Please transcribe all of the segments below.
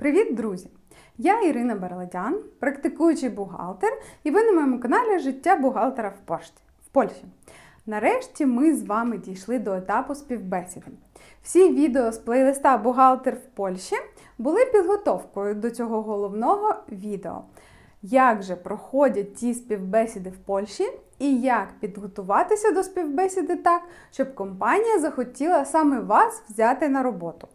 Привіт, друзі! Я Ірина Бараладян, практикуючий бухгалтер, і ви на моєму каналі Життя бухгалтера в пошті в Польщі. Нарешті ми з вами дійшли до етапу співбесіди. Всі відео з плейлиста Бухгалтер в Польщі були підготовкою до цього головного відео. Як же проходять ті співбесіди в Польщі і як підготуватися до співбесіди так, щоб компанія захотіла саме вас взяти на роботу?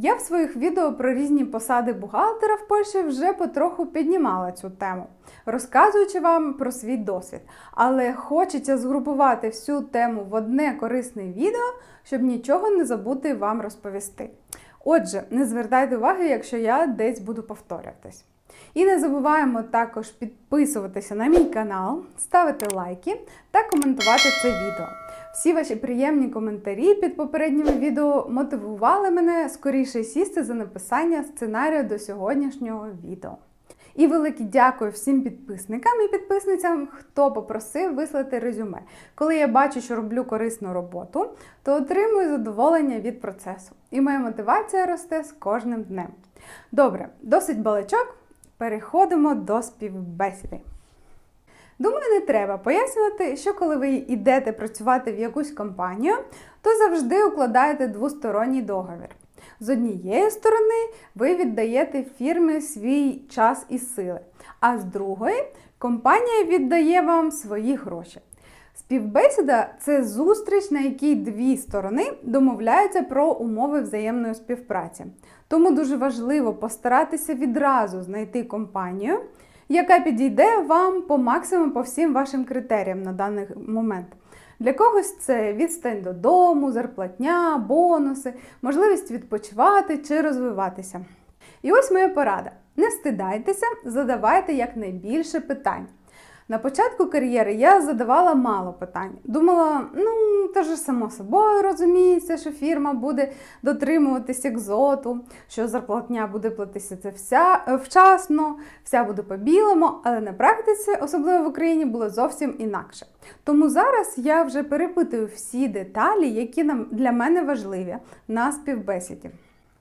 Я в своїх відео про різні посади бухгалтера в Польщі вже потроху піднімала цю тему, розказуючи вам про свій досвід. Але хочеться згрупувати всю тему в одне корисне відео, щоб нічого не забути вам розповісти. Отже, не звертайте уваги, якщо я десь буду повторюватись. І не забуваємо також підписуватися на мій канал, ставити лайки та коментувати це відео. Всі ваші приємні коментарі під попередніми відео мотивували мене скоріше сісти за написання сценарію до сьогоднішнього відео. І велике дякую всім підписникам і підписницям, хто попросив вислати резюме. Коли я бачу, що роблю корисну роботу, то отримую задоволення від процесу. І моя мотивація росте з кожним днем. Добре, досить балачок. Переходимо до співбесіди. Думаю, не треба пояснювати, що коли ви йдете працювати в якусь компанію, то завжди укладаєте двосторонній договір. З однієї сторони, ви віддаєте фірмі свій час і сили, а з другої компанія віддає вам свої гроші. Співбесіда це зустріч, на якій дві сторони домовляються про умови взаємної співпраці. Тому дуже важливо постаратися відразу знайти компанію, яка підійде вам по максимуму по всім вашим критеріям на даний момент. Для когось це відстань додому, зарплатня, бонуси, можливість відпочивати чи розвиватися. І ось моя порада: не стидайтеся, задавайте якнайбільше питань. На початку кар'єри я задавала мало питань. Думала, ну це ж само собою розуміється, що фірма буде дотримуватись екзоту, що зарплатня буде платитися це вся е, вчасно, вся буде по-білому, але на практиці, особливо в Україні, було зовсім інакше. Тому зараз я вже перепитую всі деталі, які нам для мене важливі на співбесіді.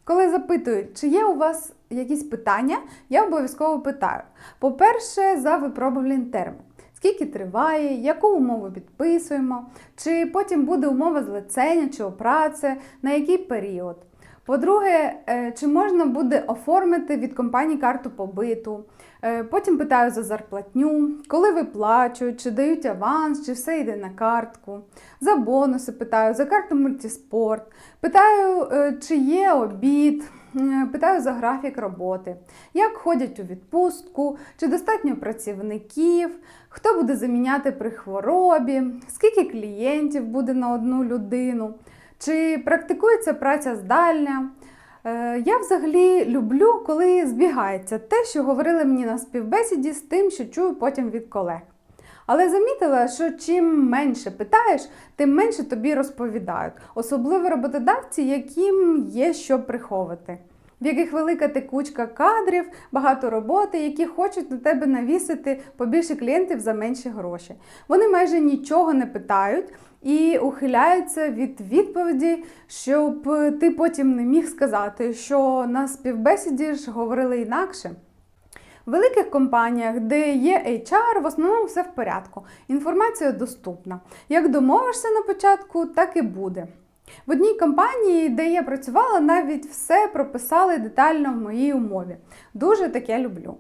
Коли запитують, чи є у вас якісь питання, я обов'язково питаю. По-перше, за випробувальний термін. Скільки триває, яку умову підписуємо, чи потім буде умова злицення чи опраця, на який період. По-друге, е, чи можна буде оформити від компанії карту побиту. Е, Потім питаю за зарплатню, коли виплачують, чи дають аванс, чи все йде на картку. За бонуси питаю, за карту мультиспорт. Питаю, е, чи є обід. Питаю за графік роботи, як ходять у відпустку, чи достатньо працівників, хто буде заміняти при хворобі, скільки клієнтів буде на одну людину, чи практикується праця здальня. Е, Я взагалі люблю, коли збігається те, що говорили мені на співбесіді, з тим, що чую потім від колег. Але замітила, що чим менше питаєш, тим менше тобі розповідають, особливо роботодавці, яким є що приховати, в яких велика текучка кадрів, багато роботи, які хочуть на тебе навісити побільше клієнтів за менші гроші. Вони майже нічого не питають і ухиляються від відповіді, щоб ти потім не міг сказати, що на співбесіді ж говорили інакше. В великих компаніях, де є HR, в основному все в порядку. Інформація доступна. Як домовишся на початку, так і буде. В одній компанії, де я працювала, навіть все прописали детально в моїй умові. Дуже таке люблю.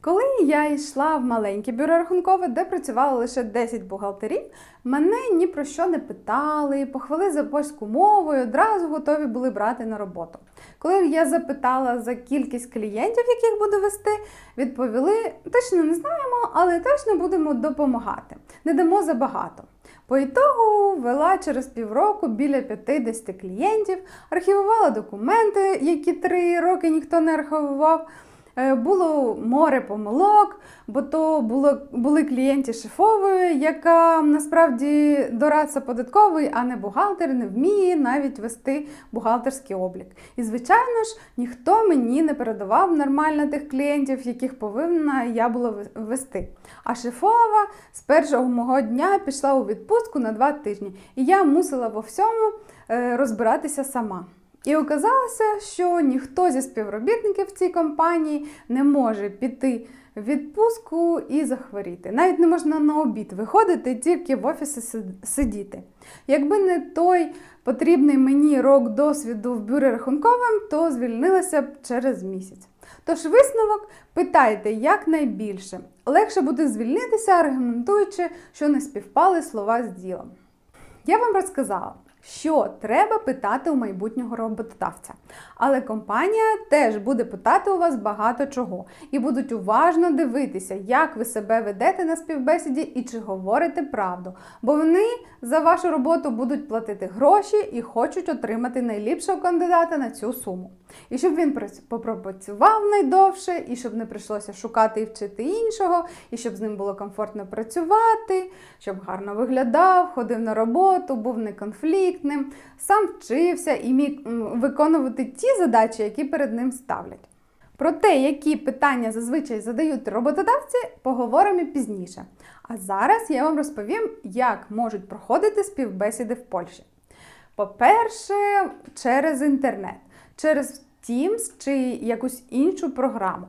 Коли я йшла в маленьке бюро рахункове, де працювало лише 10 бухгалтерів, мене ні про що не питали, похвали за польську мову і одразу готові були брати на роботу. Коли я запитала за кількість клієнтів, яких буду вести, відповіли: точно не знаємо, але точно будемо допомагати. Не дамо забагато. По ітогу вела через півроку біля 50 клієнтів, архівувала документи, які три роки ніхто не архівував. Е, Було море помилок, бо то було, були клієнті шефової, яка насправді дорадця податковий, а не бухгалтер, не вміє навіть вести бухгалтерський облік. І, звичайно ж, ніхто мені не передавав нормально тих клієнтів, яких повинна я була вести. А шефова з першого мого дня пішла у відпустку на два тижні, і я мусила во всьому е, розбиратися сама. І оказалося, що ніхто зі співробітників цій компанії не може піти в відпустку і захворіти. Навіть не можна на обід виходити, тільки в офісі сидіти. Якби не той потрібний мені рок досвіду в бюро рахунковим, то звільнилася б через місяць. Тож висновок питайте якнайбільше. Легше буде звільнитися, аргументуючи, що не співпали слова з ділом. Я вам розказала, що треба питати у майбутнього роботодавця. Але компанія теж буде питати у вас багато чого і будуть уважно дивитися, як ви себе ведете на співбесіді і чи говорите правду. Бо вони за вашу роботу будуть платити гроші і хочуть отримати найліпшого кандидата на цю суму. І щоб він прац- попрацював найдовше, і щоб не прийшлося шукати і вчити іншого, і щоб з ним було комфортно працювати, щоб гарно виглядав, ходив на роботу, був неконфліктним, сам вчився і міг виконувати ті задачі, які перед ним ставлять. Про те, які питання зазвичай задають роботодавці, поговоримо пізніше. А зараз я вам розповім, як можуть проходити співбесіди в Польщі. По-перше, через інтернет, через Teams чи якусь іншу програму.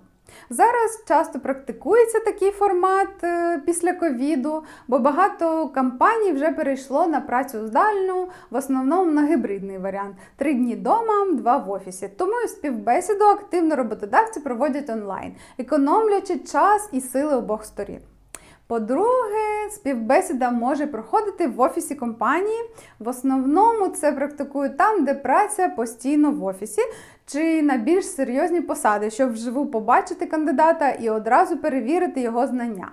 Зараз часто практикується такий формат е, після ковіду, бо багато компаній вже перейшло на працю здальну, в основному на гібридний варіант: три дні вдома, два в офісі. Тому і співбесіду активно роботодавці проводять онлайн, економлячи час і сили обох сторін. По-друге, співбесіда може проходити в офісі компанії. В основному це практикують там, де праця постійно в офісі, чи на більш серйозні посади, щоб вживу побачити кандидата і одразу перевірити його знання.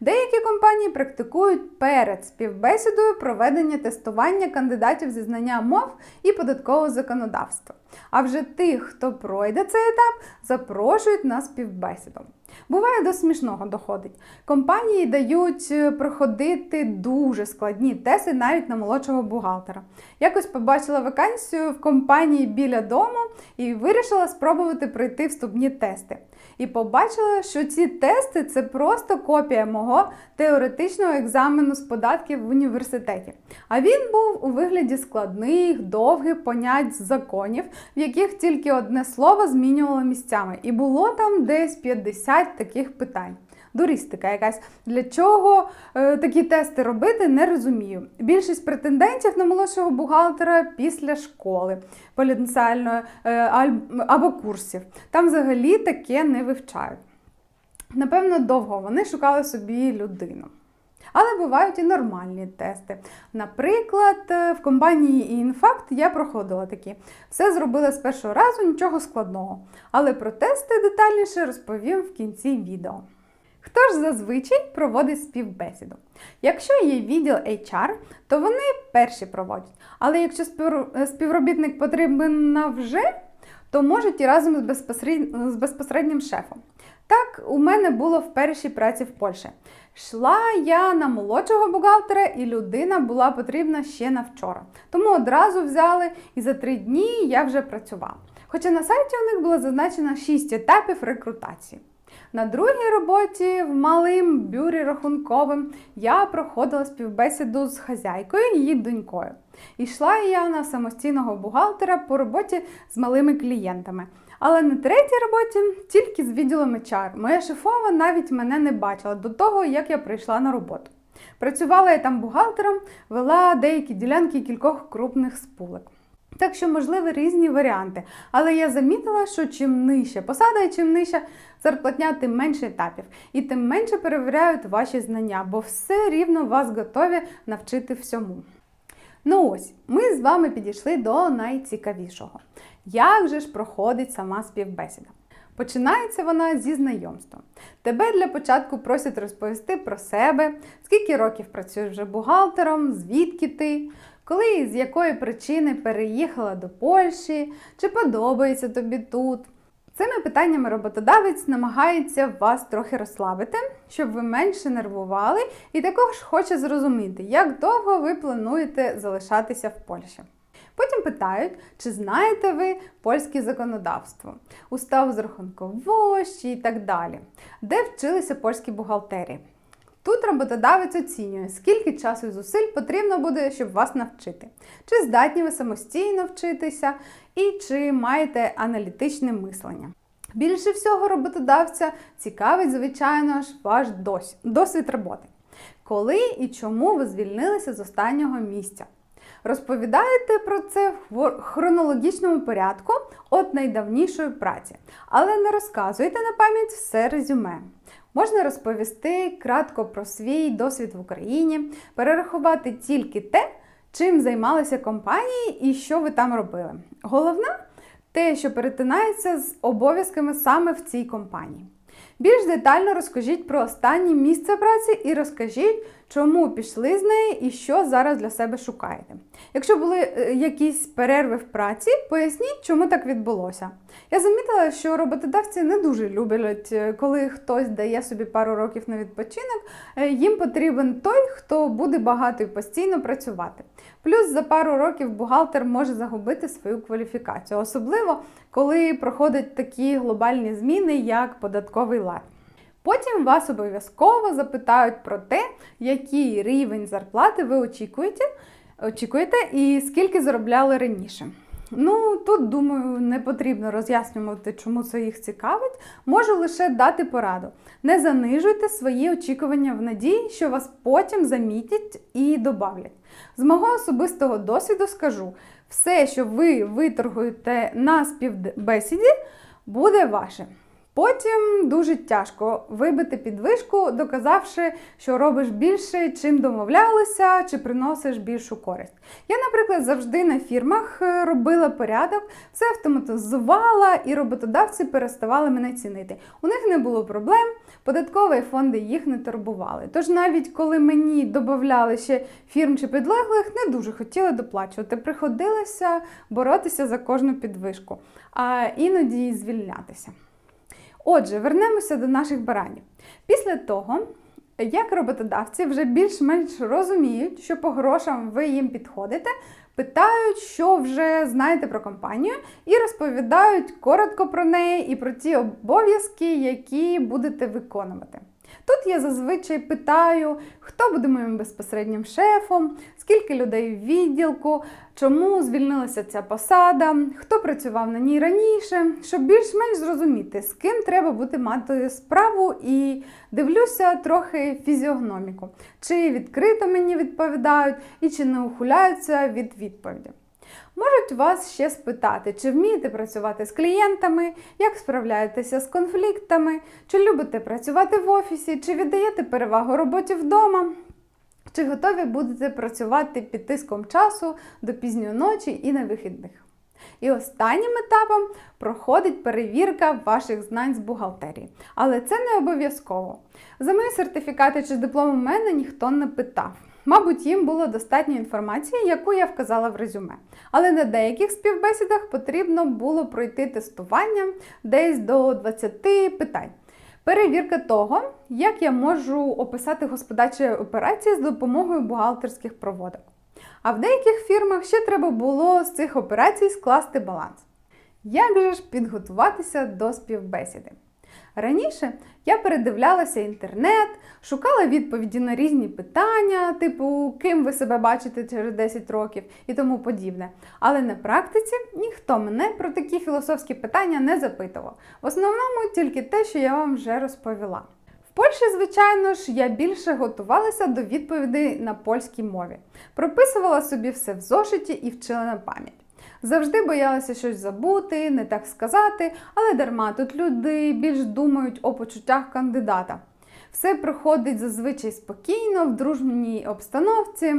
Деякі компанії практикують перед співбесідою проведення тестування кандидатів зі знання мов і податкового законодавства. А вже тих, хто пройде цей етап, запрошують на співбесіду. Буває до смішного доходить. Компанії дають е, проходити дуже складні тести навіть на молодшого бухгалтера. Якось побачила вакансію в компанії біля дому і вирішила спробувати пройти вступні тести. І побачила, що ці тести це просто копія мого теоретичного екзамену з податків в університеті. А він був у вигляді складних, довгих понять законів, в яких тільки одне слово змінювало місцями. І було там десь 50 таких питань. Дуристика якась. Для чого е, такі тести робити, не розумію. Більшість претендентів на молодшого бухгалтера після школи потенціальної е, або курсів. Там взагалі таке не вивчають. Напевно, довго вони шукали собі людину. Але бувають і нормальні тести. Наприклад, е, в компанії Інфакт я проходила такі. Все зробила з першого разу, нічого складного. Але про тести детальніше розповім в кінці відео. Хто ж зазвичай проводить співбесіду? Якщо є відділ HR, то вони перші проводять. Але якщо співробітник потрібен на вже, то можуть і разом з, з безпосереднім шефом. Так, у мене було в першій праці в Польщі. Йшла я на молодшого бухгалтера, і людина була потрібна ще на вчора. Тому одразу взяли, і за три дні я вже працювала. Хоча на сайті у них було зазначено 6 етапів рекрутації. На другій роботі в малим бюрі рахунковим я проходила співбесіду з хазяйкою і її донькою. Ішла я на самостійного бухгалтера по роботі з малими клієнтами. Але на третій роботі тільки з відділом HR. Моя шефова навіть мене не бачила до того, як я прийшла на роботу. Працювала я там бухгалтером, вела деякі ділянки кількох крупних спулок. Так що, можливі різні варіанти. Але я замітила, що чим нижча посада і чим нижча зарплатня, тим менше етапів. І тим менше перевіряють ваші знання, бо все рівно вас готові навчити всьому. Ну ось, ми з вами підійшли до найцікавішого. Як же ж проходить сама співбесіда? Починається вона зі знайомства. Тебе для початку просять розповісти про себе, скільки років працюєш вже бухгалтером, звідки ти, коли і з якої причини переїхала до Польщі, чи подобається тобі тут. Цими питаннями роботодавець намагається вас трохи розслабити, щоб ви менше нервували, і також хоче зрозуміти, як довго ви плануєте залишатися в Польщі. Потім питають, чи знаєте ви польське законодавство, устав з рахунковощі і так далі, де вчилися польські бухгалтерії. Тут роботодавець оцінює, скільки часу і зусиль потрібно буде, щоб вас навчити, чи здатні ви самостійно вчитися, і чи маєте аналітичне мислення. Більше всього роботодавця цікавить, звичайно ж, ваш досвід роботи. Коли і чому ви звільнилися з останнього місця? Розповідаєте про це в хронологічному порядку від найдавнішої праці, але не розказуйте на пам'ять все резюме. Можна розповісти кратко про свій досвід в Україні, перерахувати тільки те, чим займалися компанії і що ви там робили. Головне те, що перетинається з обов'язками саме в цій компанії. Більш детально розкажіть про останнє місце праці і розкажіть, чому пішли з неї і що зараз для себе шукаєте. Якщо були е, якісь перерви в праці, поясніть, чому так відбулося. Я замітила, що роботодавці не дуже люблять, е, коли хтось дає собі пару років на відпочинок. Е, Їм потрібен той, хто буде багато і постійно працювати. Плюс за пару років бухгалтер може загубити свою кваліфікацію, особливо коли проходять такі глобальні зміни, як податковий лад. Потім вас обов'язково запитають про те, який рівень зарплати ви очікуєте, очікуєте і скільки заробляли раніше. Ну, тут, думаю, не потрібно роз'яснювати, чому це їх цікавить. Можу лише дати пораду. Не занижуйте свої очікування в надії, що вас потім замітять і добавлять. З мого особистого досвіду скажу: все, що ви виторгуєте на співбесіді, буде ваше. Потім дуже тяжко вибити підвишку, доказавши, що робиш більше, чим домовлялися, чи приносиш більшу користь. Я, наприклад, завжди на фірмах е, робила порядок, все автоматизувала, і роботодавці переставали мене цінити. У них не було проблем, податкові фонди їх не турбували. Тож навіть коли мені додавали ще фірм чи підлеглих, не дуже хотіли доплачувати. Приходилося боротися за кожну підвишку, а іноді й звільнятися. Отже, вернемося до наших баранів. Після того, як роботодавці вже більш-менш розуміють, що по грошам ви їм підходите, питають, що вже знаєте про компанію, і розповідають коротко про неї і про ті обов'язки, які будете виконувати. Тут я зазвичай питаю, хто буде моїм безпосереднім шефом, скільки людей в відділку, чому звільнилася ця посада, хто працював на ній раніше, щоб більш-менш зрозуміти, з ким треба бути мати справу, і дивлюся трохи фізіогноміку, чи відкрито мені відповідають і чи не ухиляються від відповіді. Можуть вас ще спитати, чи вмієте працювати з клієнтами, як справляєтеся з конфліктами, чи любите працювати в офісі, чи віддаєте перевагу роботі вдома, чи готові будете працювати під тиском часу до пізньої ночі і на вихідних. І останнім етапом проходить перевірка ваших знань з бухгалтерії. Але це не обов'язково. За мої сертифікати чи диплом у мене ніхто не питав. Мабуть, їм було достатньо інформації, яку я вказала в резюме. Але на деяких співбесідах потрібно було пройти тестування десь до 20 питань. Перевірка того, як я можу описати господарчі операції з допомогою бухгалтерських проводок. А в деяких фірмах ще треба було з цих операцій скласти баланс. Як же ж підготуватися до співбесіди? Раніше я передивлялася інтернет, шукала відповіді на різні питання, типу ким ви себе бачите через 10 років і тому подібне. Але на практиці ніхто мене про такі філософські питання не запитував. В основному тільки те, що я вам вже розповіла. В Польщі, звичайно ж, я більше готувалася до відповідей на польській мові. Прописувала собі все в зошиті і вчила на пам'ять. Завжди боялася щось забути, не так сказати, але дарма тут люди більш думають о почуттях кандидата. Все проходить зазвичай спокійно, в дружній обстановці.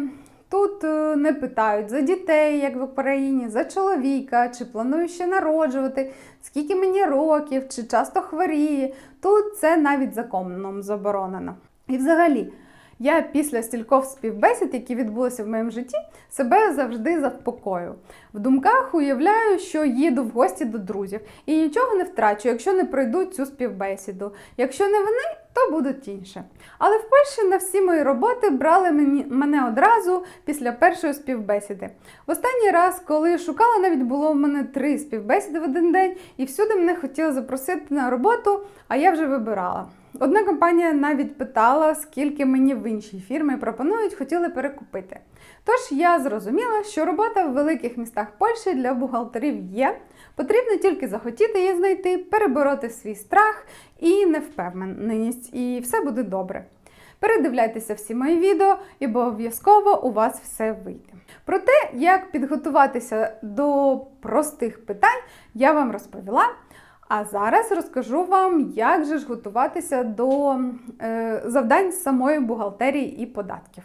Тут е, не питають за дітей, як в Україні, за чоловіка, чи планую ще народжувати, скільки мені років, чи часто хворіє. Тут це навіть законом заборонено. І взагалі, я після стількох співбесід, які відбулися в моєму житті, себе завжди заспокою. В думках уявляю, що їду в гості до друзів і нічого не втрачу, якщо не пройду цю співбесіду. Якщо не вони, то будуть інші. Але в Польщі на всі мої роботи брали мені, мене одразу після першої співбесіди. В останній раз, коли шукала, навіть було в мене три співбесіди в один день, і всюди мене хотіли запросити на роботу, а я вже вибирала. Одна компанія навіть питала, скільки мені в іншій фірмі пропонують, хотіли перекупити. Тож я зрозуміла, що робота в великих містах Польщі для бухгалтерів є. Потрібно тільки захотіти її знайти, перебороти свій страх і невпевненість, і все буде добре. Передивляйтеся всі мої відео, і обов'язково у вас все вийде. Про те, як підготуватися до простих питань, я вам розповіла. А зараз розкажу вам, як же ж готуватися до е, завдань самої бухгалтерії і податків.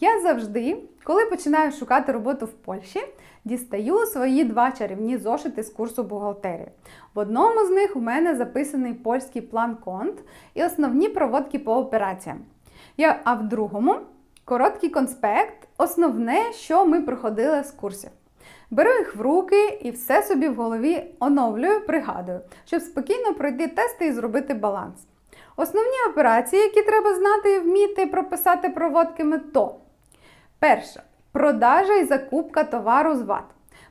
Я завжди, коли починаю шукати роботу в Польщі, дістаю свої два чарівні зошити з курсу бухгалтерії. В одному з них у мене записаний польський план конт і основні проводки по операціям. А в другому короткий конспект, основне, що ми проходили з курсів. Беру їх в руки і все собі в голові оновлюю, пригадую, щоб спокійно пройти тести і зробити баланс. Основні операції, які треба знати і вміти прописати проводками, то перше продажа і закупка товару з ВАТ.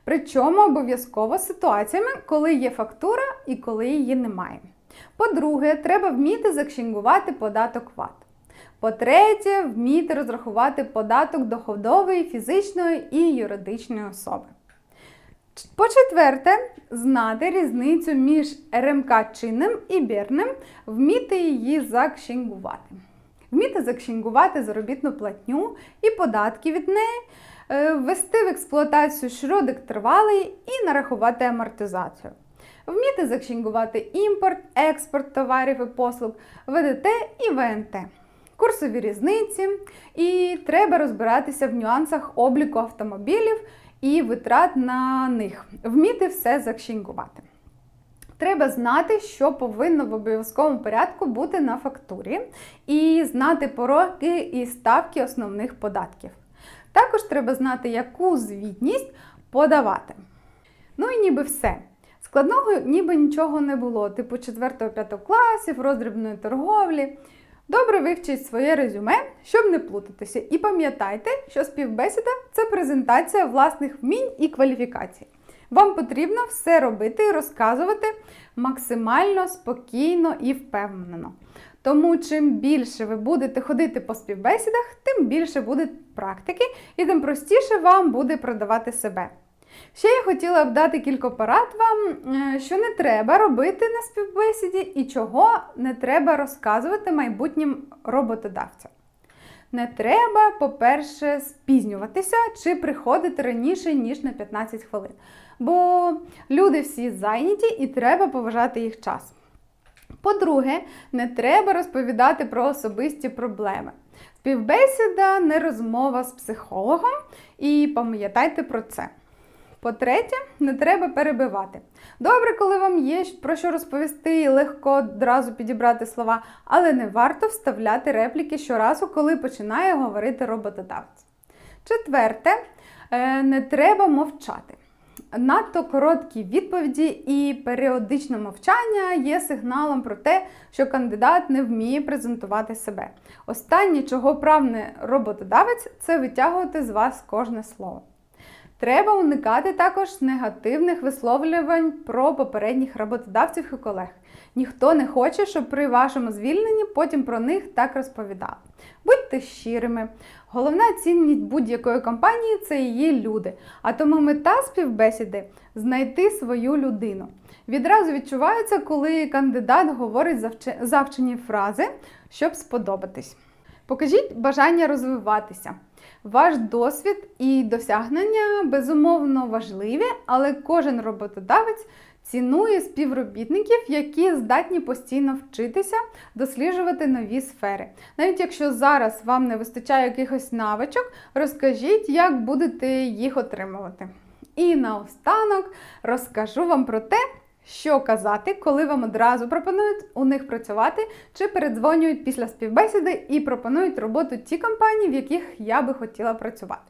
Причому обов'язково з ситуаціями, коли є фактура і коли її немає. По-друге, треба вміти закшінгувати податок ВАТ. По-третє, вміти розрахувати податок доходової фізичної і юридичної особи. По-четверте, знати різницю між РМК чинним і бірним, вміти її закшінгувати. Вміти закшінгувати заробітну платню і податки від неї, е, ввести в експлуатацію шродик тривалий і нарахувати амортизацію. Вміти закшінгувати імпорт, експорт товарів і послуг, ВДТ і ВНТ. Курсові різниці, і треба розбиратися в нюансах обліку автомобілів і витрат на них, вміти все закшінгувати. Треба знати, що повинно в обов'язковому порядку бути на фактурі, і знати пороки і ставки основних податків. Також треба знати, яку звітність подавати. Ну і ніби все. Складного ніби нічого не було, типу 4-5 класів, роздрібної торговлі. Добре вивчіть своє резюме, щоб не плутатися. І пам'ятайте, що співбесіда це презентація власних вмінь і кваліфікацій. Вам потрібно все робити і розказувати максимально спокійно і впевнено. Тому чим більше ви будете ходити по співбесідах, тим більше буде практики і тим простіше вам буде продавати себе. Ще я хотіла б дати кілька порад вам, е, що не треба робити на співбесіді і чого не треба розказувати майбутнім роботодавцям. Не треба, по-перше, спізнюватися чи приходити раніше, ніж на 15 хвилин. Бо люди всі зайняті і треба поважати їх час. По-друге, не треба розповідати про особисті проблеми. Співбесіда не розмова з психологом, і пам'ятайте про це. По-третє, не треба перебивати. Добре, коли вам є про що розповісти і легко одразу підібрати слова, але не варто вставляти репліки щоразу, коли починає говорити роботодавець. Четверте, е, не треба мовчати. Надто короткі відповіді і періодичне мовчання є сигналом про те, що кандидат не вміє презентувати себе. Останнє, чого прагне роботодавець, це витягувати з вас кожне слово. Треба уникати також негативних висловлювань про попередніх роботодавців і колег. Ніхто не хоче, щоб при вашому звільненні потім про них так розповідали. Будьте щирими. Головна цінність будь-якої компанії це її люди. А тому мета співбесіди знайти свою людину. Відразу відчувається, коли кандидат говорить завчені фрази, щоб сподобатись. Покажіть бажання розвиватися. Ваш досвід і досягнення безумовно важливі, але кожен роботодавець цінує співробітників, які здатні постійно вчитися, досліджувати нові сфери. Навіть якщо зараз вам не вистачає якихось навичок, розкажіть, як будете їх отримувати. І наостанок розкажу вам про те, що казати, коли вам одразу пропонують у них працювати, чи передзвонюють після співбесіди і пропонують роботу ті компанії, в яких я би хотіла працювати.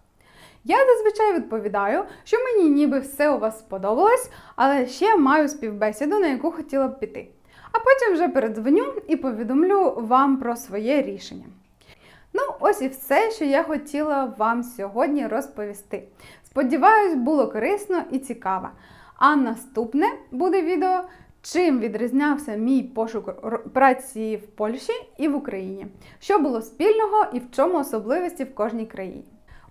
Я зазвичай відповідаю, що мені ніби все у вас сподобалось, але ще маю співбесіду, на яку хотіла б піти. А потім вже передзвоню і повідомлю вам про своє рішення. Ну, ось і все, що я хотіла вам сьогодні розповісти. Сподіваюсь, було корисно і цікаво. А наступне буде відео, чим відрізнявся мій пошук праці в Польщі і в Україні, що було спільного і в чому особливості в кожній країні.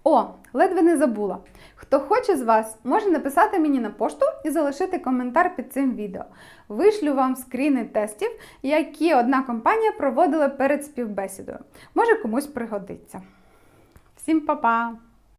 О, ледве не забула. Хто хоче з вас, може написати мені на пошту і залишити коментар під цим відео. Вишлю вам скріни тестів, які одна компанія проводила перед співбесідою. Може комусь пригодиться. Всім па-па!